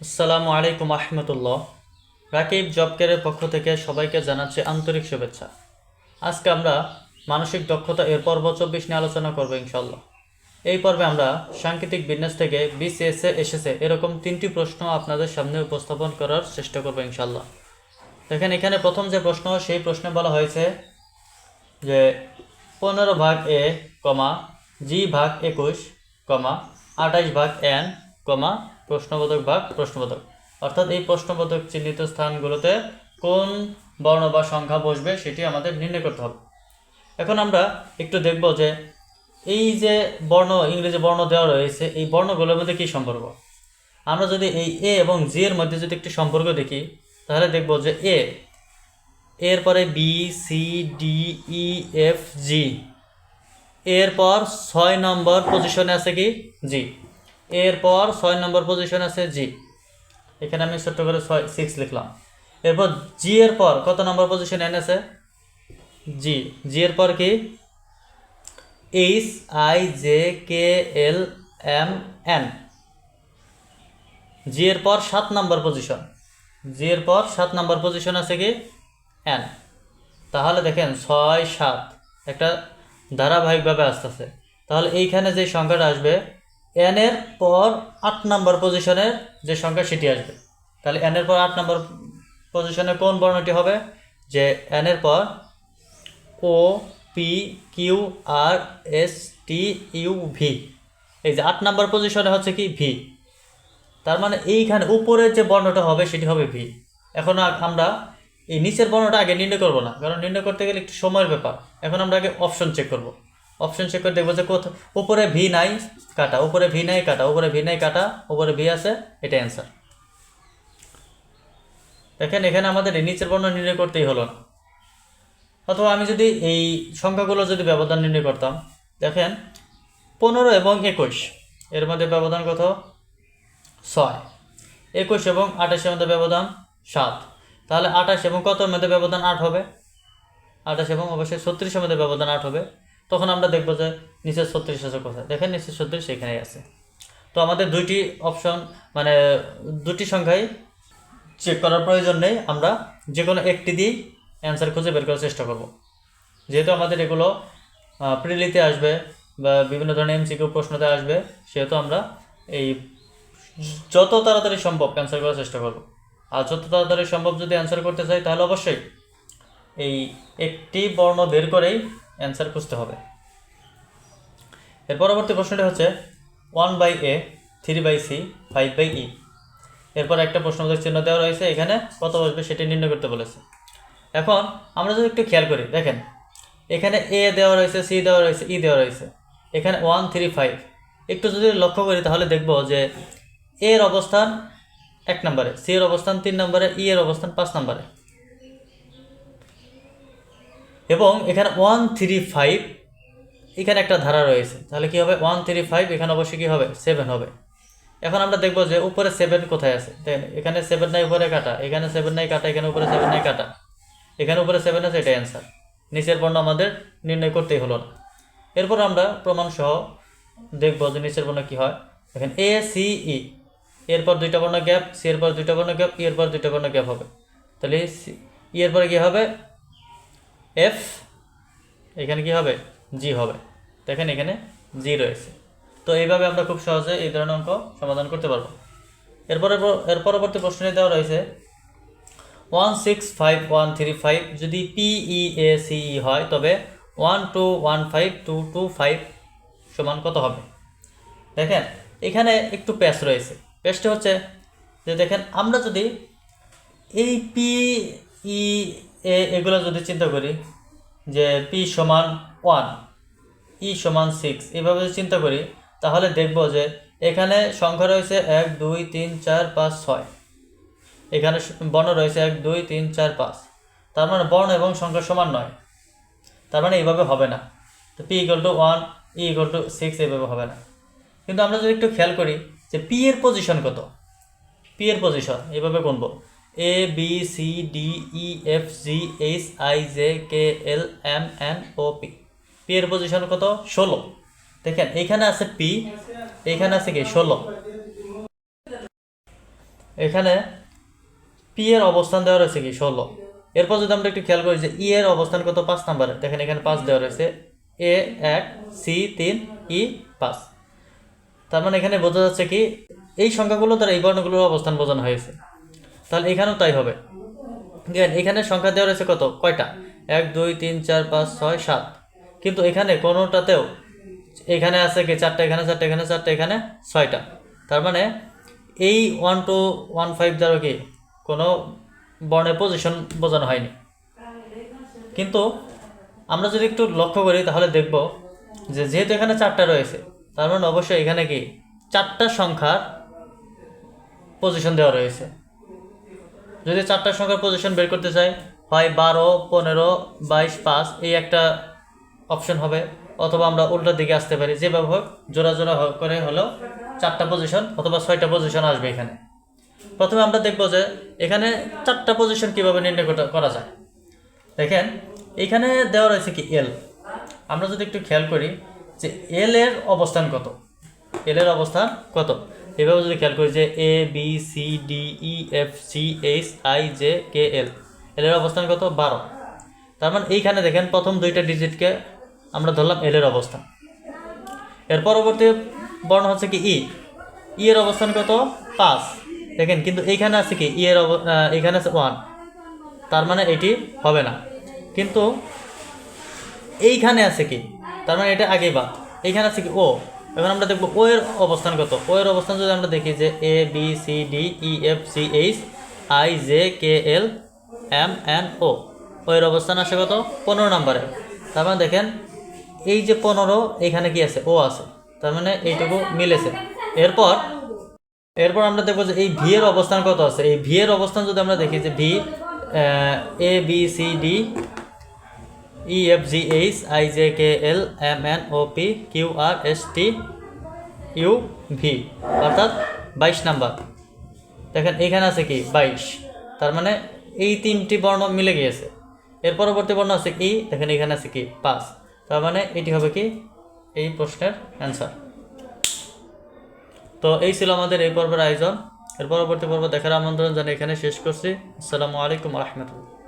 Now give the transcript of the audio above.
আসসালামু আলাইকুম আহমতুল্লাহ। রাকিব জব কেয়ারের পক্ষ থেকে সবাইকে জানাচ্ছি আন্তরিক শুভেচ্ছা। আজকে আমরা মানসিক দক্ষতা এর পর্ব চব্বিশ নিয়ে আলোচনা করব ইনশাল্লাহ এই পর্বে আমরা সাংকেতিক বিন্যাস থেকে বিসিএসএ এসেছে এরকম তিনটি প্রশ্ন আপনাদের সামনে উপস্থাপন করার চেষ্টা করব ইনশাল্লাহ দেখেন, এখানে প্রথম যে প্রশ্ন, সেই প্রশ্নে বলা হয়েছে যে পনেরো ভাগ এ, কমা, জি ভাগ একুশ, কমা, আঠাইশ ভাগ এন কমা, প্রশ্নবোধক ভাগ, প্রশ্নবোধক। অর্থাৎ এই প্রশ্নবোধক চিহ্নিত স্থানগুলোতে কোন বর্ণ বা সংখ্যা বসবে সেটি আমাদের নির্ণয় করতে হবে। এখন আমরা একটু দেখব যে এই যে বর্ণ, ইংরেজি বর্ণ দেওয়া রয়েছে, এই বর্ণগুলোর মধ্যে কী সম্পর্ক? আমরা যদি এই এ এবং জি এর মধ্যে যদি একটি সম্পর্ক দেখি, তাহলে দেখব যে এ এরপরে B C D E F G এরপর ছয় নম্বর পজিশনে আছে কি? জি এরপর ছয় নম্বর পজিশন আছে জি এখানে আমি ছোট্ট করে ছয় সিক্স লিখলাম। এরপর জি এর পর কত নম্বর পজিশন এন আছে? জি জি এর পর কি? H I J K L M N G এর পর সাত নম্বর পজিশন জি এর পর সাত নম্বর পজিশন আছে কি? এন তাহলে দেখেন ছয়, সাত। একটা ধারাবাহিকভাবে আসতেছে। তাহলে এইখানে যে সংখ্যাটা আসবে এন এর পর আট নম্বর পজিশনের যে সংখ্যা সেটি আসবে। তাহলে এন এর পর আট নম্বর পজিশনে কোন বর্ণটি হবে? যে এন এর পর O P Q R S T U V এই যে আট নম্বর পজিশনে হচ্ছে কি? ভি তার মানে এইখানে উপরের যে বর্ণটা হবে সেটি হবে ভি এখন আমরা এই নিচের বর্ণটা আগে নির্ণয় করব না, কারণ নির্ণয় করতে গেলে একটু সময়ের ব্যাপার। এখন আমরা আগে অপশন চেক করব। অপশন চেক করে দেখব যে কোথাও উপরে ভি নাই কাটা, উপরে ভি নাই কাটা, উপরে ভি নাই কাটা, উপরে ভি আছে, এটা অ্যান্সার দেখেন, এখানে আমাদের নিচের বর্ণ নির্ণয় করতেই হলো না। অথবা আমি যদি এই সংখ্যাগুলো যদি ব্যবধান নির্ণয় করতাম, দেখেন, পনেরো এবং একুশ, এর মধ্যে ব্যবধান কত? ছয়। একুশ এবং আঠাশের মধ্যে ব্যবধান সাত। তাহলে আঠাশ এবং কতর মধ্যে ব্যবধান আট হবে? আঠাশ এবং অবশ্যই ছত্রিশের মধ্যে ব্যবধান আট হবে। তখন আমরা দেখব যে নিচের ছত্রিশ আছে কোথায়? দেখেন নিচের ছত্রিশ এখানেই আছে। তো আমাদের দুইটি অপশন মানে দুটি সংখ্যাই চেক করার প্রয়োজন নেই। আমরা যে কোনো একটি দিয়েই অ্যান্সার খুঁজে বের করার চেষ্টা করব। যেহেতু আমাদের এগুলো প্রিলিতে আসবে বা বিভিন্ন ধরনের এমসিকিউ প্রশ্নতে আসবে, সেহেতু আমরা এই যত তাড়াতাড়ি সম্ভব অ্যান্সার করার চেষ্টা করব। আর যত তাড়াতাড়ি সম্ভব যদি অ্যান্সার করতে চাই, তাহলে অবশ্যই এই একটি বর্ণ বের করেই অ্যান্সার খুঁজতে হবে। এর পরবর্তী প্রশ্নটি হচ্ছে one by A, three by C, five by E. এরপর একটা প্রশ্নবোধক চিহ্ন দেওয়া রয়েছে, এখানে কত বসবে সেটি নির্ণয় করতে বলেছে। এখন আমরা যদি একটু খেয়াল করি, দেখেন, এখানে এ দেওয়া রয়েছে, সি দেওয়া রয়েছে, ই দেওয়া রয়েছে। এখানে ওয়ান, থ্রি, ফাইভ। একটু যদি লক্ষ্য করি, তাহলে দেখব যে এর অবস্থান এক নম্বরে, সি এর অবস্থান তিন নম্বরে, ই এর অবস্থান পাঁচ নম্বরে। এবং এখানে ওয়ান থ্রি ফাইভ, এখানে একটা ধারা রয়েছে। তাহলে কি হবে? ওয়ান থ্রি ফাইভ, এখানে অবশ্যই কী হবে? সেভেন হবে। এখন আমরা দেখব যে উপরে সেভেন কোথায় আছে? এখানে সেভেন নাই, উপরে কাটা। এখানে সেভেন নাই, কাটা। এখানে উপরে সেভেন নাই, কাটা। এখানে উপরে সেভেন আছে এটা অ্যান্সার নিচের বর্ণ আমাদের নির্ণয় করতেই হলো না। এরপর আমরা প্রমাণ সহ দেখব যে নিচের বর্ণ কী হয়। দেখেন এ সি ই এরপর দুইটা বর্ণ গ্যাপ সি এর পর দুইটা বর্ণ গ্যাপ ই এর পর দুইটা বর্ণ গ্যাপ হবে। তাহলে ই এর পরে কি হবে? এফ এখানে কি হবে? জি হবে। দেখেন এখানে জি রয়েছে। তো এইভাবে আমরা খুব সহজে এই ধরনের অঙ্ক সমাধান করতে পারব। এরপরে এর পরবর্তী প্রশ্নে দেওয়া রয়েছে one six five one three five যদি P E A C E হয়, তবে one two one five two two five সমান কত হবে? দেখেন, এখানে একটু প্যাচ রয়েছে। প্যাচটা হচ্ছে যে দেখেন, আমরা যদি এই পি ই এ এগুলো যদি চিন্তা করি, যে পি সমান ওয়ান ই সমান সিক্স এভাবে যদি চিন্তা করি, তাহলে দেখব যে এখানে সংখ্যা রয়েছে এক, দুই, তিন, চার, পাঁচ, ছয়। এখানে বর্ণ রয়েছে এক, দুই, তিন, চার, পাঁচ। তার মানে বর্ণ এবং সংখ্যা সমান নয়। তার মানে এইভাবে হবে না। তো P equal to one E equal to six এইভাবে হবে না। কিন্তু আমরা যদি একটু খেয়াল করি, যে পি এর পজিশন কত? পি এর পজিশন এইভাবে গুনবো। A B C D E F G H I J K L M N O P P এর পজিশন কত? ষোলো। দেখেন এইখানে আছে পি এইখানে আছে কি? ষোলো। এখানে পি এর অবস্থান দেওয়া রয়েছে কি? ষোলো। এরপর যদি আমরা একটু খেয়াল করি যে ই এর অবস্থান কত? পাঁচ নাম্বারে। দেখেন, এখানে পাঁচ দেওয়া রয়েছে। এ এক সি তিন ই পাঁচ। তার মানে এখানে বোঝা যাচ্ছে কি, এই সংখ্যাগুলো দ্বারা এই বর্ণগুলোর অবস্থান বোঝানো হয়েছে। তাহলে এখানেও তাই হবে। দেখেন, এখানে সংখ্যা দেওয়া রয়েছে কত? কয়টা? এক, দুই, তিন, চার, পাঁচ, ছয়, সাত। কিন্তু এখানে কোনোটাতেও এখানে আছে কি? চারটা এখানে চারটা এখানে চারটা এখানে, ছয়টা। তার মানে এই ওয়ান টু ওয়ান ফাইভ দ্বারা কি? কোনো বর্ণের পজিশন বোঝানো হয়নি। কিন্তু আমরা যদি একটু লক্ষ্য করি, তাহলে দেখব যে যেহেতু এখানে চারটা রয়েছে, তার মানে অবশ্যই এখানে কি? চারটা সংখ্যার পজিশন দেওয়া রয়েছে। যদি চারটা সংখ্যার পজিশন বের করতে চাই, হয় বারো, পনেরো, বাইশ, পাঁচ, এই একটা অপশন হবে। অথবা আমরা উল্টোর দিকে আসতে পারি। যেভাবে হোক, জোড়া জোড়া করে হলেও চারটা পজিশন অথবা ছয়টা পজিশন আসবে এখানে। প্রথমে আমরা দেখব যে এখানে চারটা পজিশন কীভাবে নির্ণয় করা যায়। দেখেন, এখানে দেওয়া রয়েছে কি এল আমরা যদি একটু খেয়াল করি যে এল এর অবস্থান কত? এল এর অবস্থান কত? এভাবে যদি খেয়াল করি যে A B C D E F C H I J K L L এর অবস্থান কত? বারো। তার মানে এইখানে দেখেন প্রথম দুইটা ডিজিটকে আমরা ধরলাম এল এর অবস্থান। এর পরবর্তী বর্ণ হচ্ছে কি ই ই এর অবস্থান কত? পাঁচ। দেখেন, কিন্তু এইখানে আছে কি? ই এর অব- এইখানে আছে ওয়ান তার মানে এটি হবে না। কিন্তু এইখানে আছে কি? তার মানে এটা আগেই বাদ। এইখানে আছে কি? ও এখন আমরা দেখব ও এর অবস্থান কত? ও এর অবস্থান যদি আমরা দেখি যে A B C D E F C H I J K L M N O O এর অবস্থান আসে কত? পনেরো নম্বরে। তার মানে দেখেন, এই যে পনেরো, এখানে কি আছে? ও আছে। তার মানে এইটুকু মিলেছে। এরপর এরপর আমরা দেখব যে এই ভি এর অবস্থান কত আছে? এই ভি এর অবস্থান যদি আমরা দেখি যে V A B C D E F G H I J K L M N O P Q R S T U V অর্থাৎ বাইশ নাম্বার। দেখেন, এখানে আছে কি? বাইশ। তার মানে এই তিনটি বর্ণ মিলে গিয়েছে। এর পরবর্তী বর্ণ আছে কি দেখেন এখানে আছে কি? পাঁচ। তার মানে এটি হবে কি? এই প্রশ্নের অ্যান্সার। তো এই ছিল আমাদের এই পর্বের আয়োজন। এর পরবর্তী পর্ব দেখার আমন্ত্রণ জানিয়ে এখানে শেষ করছি। আসসালামু আলাইকুম রহমতুল্লাহ।